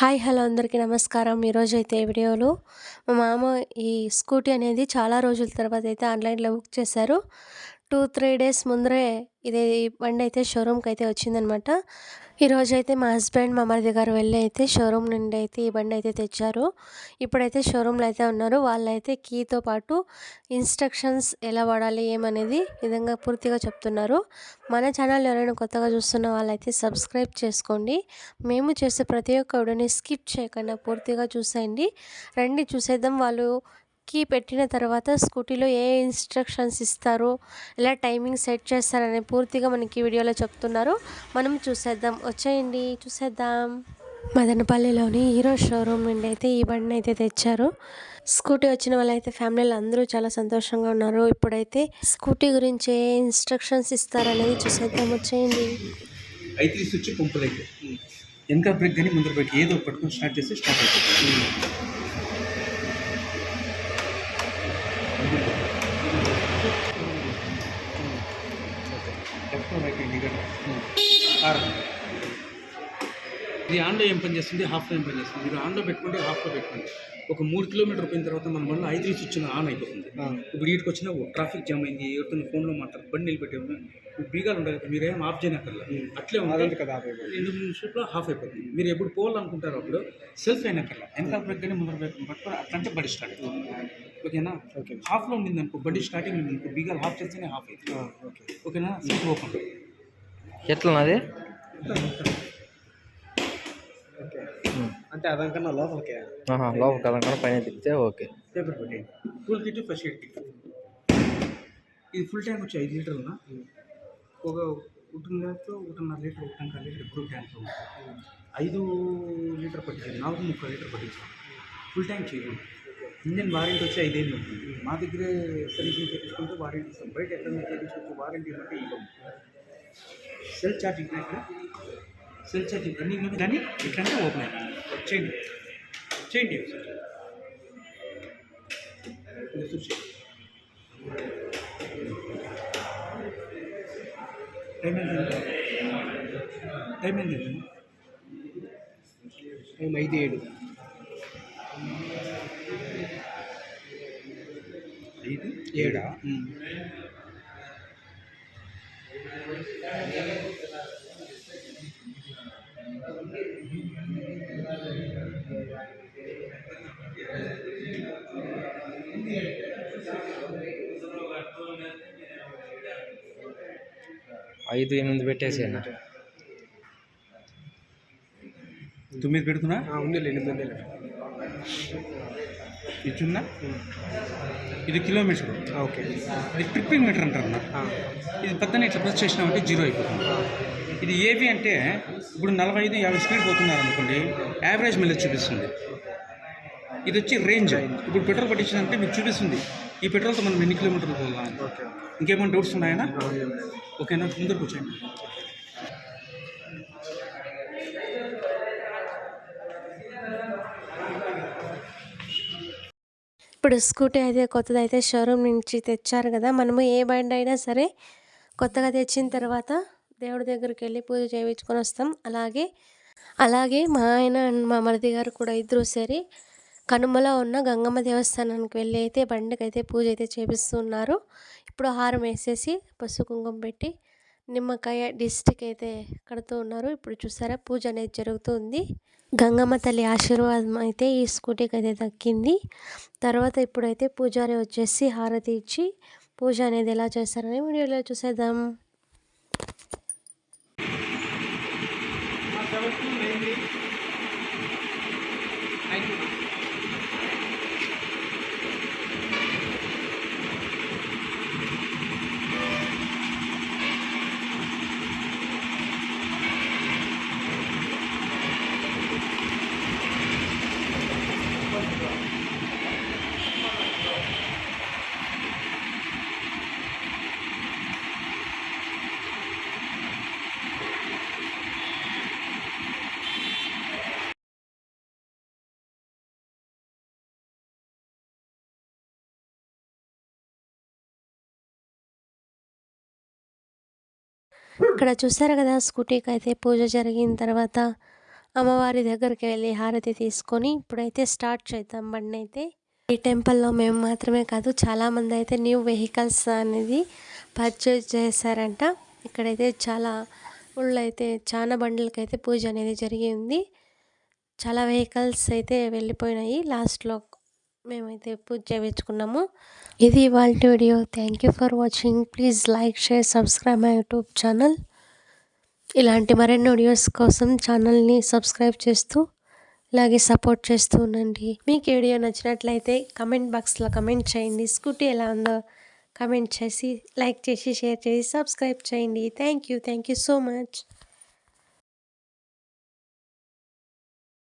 Hi hello అందరికీ నమస్కారం. ఈరోజు అయితే వీడియోలో మా మామ ఈ స్కూటీ అనేది చాలా రోజుల తర్వాత అయితే ఆన్లైన్లో బుక్ చేశారు. టూ త్రీ డేస్ ముందరే ఇది ఈ బండి అయితే షోరూమ్కి అయితే వచ్చిందనమాట. ఈరోజు అయితే మా హస్బెండ్ మా మరిది గారు వెళ్ళి అయితే షోరూమ్ నుండి అయితే ఈ బండి అయితే తెచ్చారు. ఇప్పుడైతే షోరూంలో అయితే ఉన్నారు. వాళ్ళైతే కీతో పాటు ఇన్స్ట్రక్షన్స్ ఎలా వాడాలి ఏమనేది విధంగా పూర్తిగా చెప్తున్నారు. మన ఛానల్ ఎవరైనా కొత్తగా చూస్తున్న వాళ్ళైతే సబ్స్క్రైబ్ చేసుకోండి. మేము చేసే ప్రతి ఒక్క వీడియోని స్కిప్ చేయకుండా పూర్తిగా చూసేయండి. రండి చూసేద్దాం. వాళ్ళు కీ పెట్టిన తర్వాత స్కూటీలో ఏ ఇన్స్ట్రక్షన్స్ ఇస్తారు ఎలా టైమింగ్ సెట్ చేస్తారని పూర్తిగా మనకి వీడియోలో చెప్తున్నారు. మనం చూసేద్దాం. వచ్చేయండి. చూసేద్దాం. మదనపల్లిలోని హీరో షోరూమ్ నుండి అయితే ఈ బండిని అయితే తెచ్చారు. స్కూటీ వచ్చిన వాళ్ళైతే ఫ్యామిలీలో అందరూ చాలా సంతోషంగా ఉన్నారు. ఇప్పుడైతే స్కూటీ గురించి ఏ ఇన్స్ట్రక్షన్స్ ఇస్తారనేది చూసేద్దాం. వచ్చేయండి. అయితే ఈ స్విచ్ పంపులైతే వెనక బ్రేక్ కానీ ముందర బ్రేక్ ఏదో పట్టుకొని స్టార్ట్ చేస్తే స్టార్ట్ అయిపోతుంది ಲೆಫ್ಟ್ ಬೇಕು ಈಗ ಆರು ఇది ఆన్లో ఏం పని చేస్తుంది? హాఫ్లో ఏం పని చేస్తుంది. మీరు ఆన్లో పెట్టుకుంటే హాఫ్లో పెట్టుకోండి. ఒక మూడు కిలోమీటర్ పోయిన తర్వాత మన వల్ల ఐదు స్విచ్ ఆన్ అయిపోతుంది. ఇప్పుడు వీటికి వచ్చిన ట్రాఫిక్ జామ్ అయింది ఎవరితో ఫోన్లో మాట్లాడు బండి నిలబెట్టాము బీగాలు ఉండదు కదా మీరు ఏం ఆఫ్ చేయనక్కర్లా. అట్లే ఉంటుంది కదా రెండు మూడు నిమిషాల్లో హాఫ్ అయిపోతుంది. మీరు ఎప్పుడు పోవాలనుకుంటారో అప్పుడు సెల్ఫ్ అయినక్కర్లా. వెనకాల బ్రేక్ కానీ ముందర పట్టుకొని అట్లంటే బండి స్టార్ట్ అవుతుంది ఓకేనా? ఓకే. హాఫ్లో ఉండింది అనుకో బండి స్టార్టింగ్ ఉంది అనుకో బీగాలు హాఫ్ చేస్తేనే హాఫ్ అవుతుంది ఓకే. ఓకేనా? Seat open. ఎట్లన్నది? అంటే అదానికన్నా లోపలికి. ఆహా, లోపల కదనుకొని పైన తిప్పితే ఓకే. పేపర్ పెట్టేయండి full kit first aid kit ఇది ఫుల్ ట్యాంక్ వచ్చి ఐదు లీటర్లు ఒక ఒకటిన్నరతో ఒకటిన్నర లీటర్ ఒకటిన్నర లీటర్ ఎప్పుడు ట్యాంక్ ఐదు లీటర్ పట్టించాను నాలుగు ముప్పై లీటర్ పట్టించాను ఫుల్ ట్యాంక్ చేయండి ఇంజన్ వారంటీ వచ్చి ఐదేళ్ళు ఉంటుంది మా దగ్గరే సర్వీసింగ్ చేయించుకుంటే వారంటీ ఇస్తాం. బయట ఎక్కడ చేయించుకుంటే వారంటీ అంటే ఇవ్వము. సెల్ ఛార్జింగ్ ఇక్కడ సెల్ ఛార్జింగ్ రన్నింగ్ ఉంది కానీ ఇట్లంటే ఓపెన్ అయిపోయింది. చేయండి. చేయండి టైం ఎంత టైం ఎంత టైం ఐదు ఏడు. ఐదు? ఏడా? ఐదు ఎనిమిది పెట్టేసి అన్న. తొమ్మిది పెడుతున్నా? ఉంది ఎనిమిది ఇచ్చుందా ఇది కిలోమీటర్. ఓకే. ఇది ట్రిప్పింగ్ మీటర్ అంటారు అన్న ఇది పక్కన ఇట్లా ప్రెస్ చేసినామంటే జీరో అయిపోతుంది. ఇది ఏవి అంటే ఇప్పుడు నలభై ఐదు యాభై స్పీడ్ పోతున్నారు అనుకోండి యావరేజ్ మైలేజ్ చూపిస్తుంది. ఇది వచ్చి రేంజ్ ఇప్పుడు పెట్రోల్ పట్టించిందంటే మీకు చూపిస్తుంది. ఈ పెట్రోల్తో మనం ఎన్ని కిలోమీటర్లు పోదాం ఓకే. ఇంకేమైనా డౌట్స్ ఉన్నాయనా ఓకేనా? ముందరకు కూర్చోండి ఇప్పుడు స్కూటీ అయితే కొత్తది అయితే షోరూమ్ నుంచి తెచ్చారు కదా మనము ఏ బండి అయినా సరే కొత్తగా తెచ్చిన తర్వాత దేవుడి దగ్గరికి వెళ్ళి పూజ చేయించుకొని వస్తాం. అలాగే అలాగే మా ఆయన అండ్ మా మరిది గారు కూడా ఇద్దరు సరి కనుమలో ఉన్న గంగమ్మ దేవస్థానానికి వెళ్ళి అయితే బండికి అయితే పూజ అయితే చేపిస్తున్నారు. ఇప్పుడు హారం వేసేసి పసుపు కుంకుమ పెట్టి నిమ్మకాయ డిస్టిక్ అయితే కడుతూ ఉన్నారు. ఇప్పుడు చూసారా పూజ అనేది జరుగుతుంది. గంగమ్మ తల్లి ఆశీర్వాదం అయితే ఈ స్కూటీకి అయితే దక్కింది. తర్వాత ఇప్పుడైతే పూజారి వచ్చేసి హారతి ఇచ్చి పూజ అనేది ఎలా చేస్తారని వీడియోలో చూసేద్దాం. ఇక్కడ చూసారు కదా స్కూటీకి అయితే పూజ జరిగిన తర్వాత అమ్మవారి దగ్గరికి వెళ్ళి హారతి తీసుకొని ఇప్పుడైతే స్టార్ట్ చేద్దాం బండి అయితే. ఈ టెంపుల్లో మేము మాత్రమే కాదు చాలామంది అయితే న్యూ వెహికల్స్ అనేది పర్చేజ్ చేశారంట. ఇక్కడైతే చాలా ఊళ్ళో అయితే చాలా బండ్లకైతే పూజ అనేది జరిగింది. చాలా వెహికల్స్ అయితే వెళ్ళిపోయినాయి. లాస్ట్లో మేమైతే పూజ చేయించుకున్నాము. ఇది ఇవాళ video. Thank you for watching please like share subscribe my YouTube channel ఇలాంటి మరిన్ని వీడియోస్ కోసం ఛానల్ని సబ్స్క్రైబ్ చేస్తూ ఇలాగే సపోర్ట్ చేస్తూ ఉండండి. మీకు వీడియో నచ్చినట్లయితే కమెంట్ బాక్స్లో కమెంట్ చేయండి. స్కూటీ ఎలా ఉందో కమెంట్ చేసి లైక్ చేసి షేర్ చేసి సబ్స్క్రైబ్ చేయండి. Thank you thank you so much